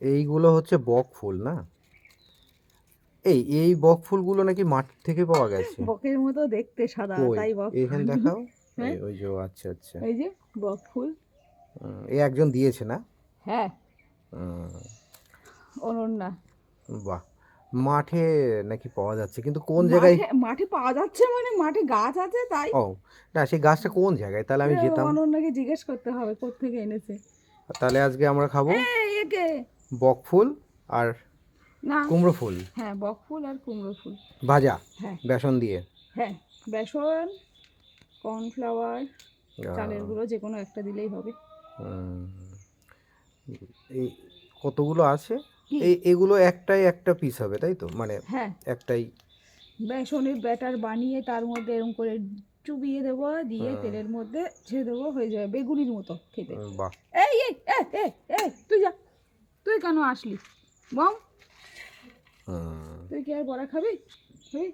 এইগুলো হচ্ছে বক ফুল না? এই এই বক ফুলগুলো নাকি মাঠ থেকে পাওয়া গেছে। বকের মতো দেখতে সাদা তাই বক এখানে দেখাও? হ্যাঁ? ওই যে আচ্ছা আচ্ছা। এই যে বক ফুল। এই একজন দিয়েছে না? হ্যাঁ। অনন্যা। বাহ মাঠে নাকি পাওয়া যাচ্ছে কিন্তু কোন জায়গায়? মাঠে- পাওয়া যাচ্ছে মানে মাঠে গাছ আছে তাই? ও না সেই গাছটা কোন জায়গায়? তাহলে আমি যেতাম। অনন্যাকে জিজ্ঞেস করতে হবে কোথা কোত্থেকে এনেছে। তাহলে আজকে আমরা খাব? এই, একে। বক ফুল আর না। কুমড়ো ফুল। হ্যাঁ বকফুল আর কুমড়ো ফুল। ভাজা হ্যাঁ। বেসন দিয়ে। হ্যাঁ বেসন কর্নফ্লাওয়ার চালের গুঁড়ো যে কোনো একটা দিলেই হবে। এই কতগুলো আছে? এই এগুলো একটাই একটা পিস হবে তাই তো? মানে হ্যাঁ। একটাই। বেসনের ব্যাটার বানিয়ে তার মধ্যে এরকম করে চুবিয়ে দেবো দিয়ে তেলের মধ্যে ছেড়ে দেবো হয়ে যাবে বেগুনির মতো খেতে। বাহ। এই এই এই এই তুই যা। কেন আসলি? বম তুই কি আর বড়া খাবি? খাবি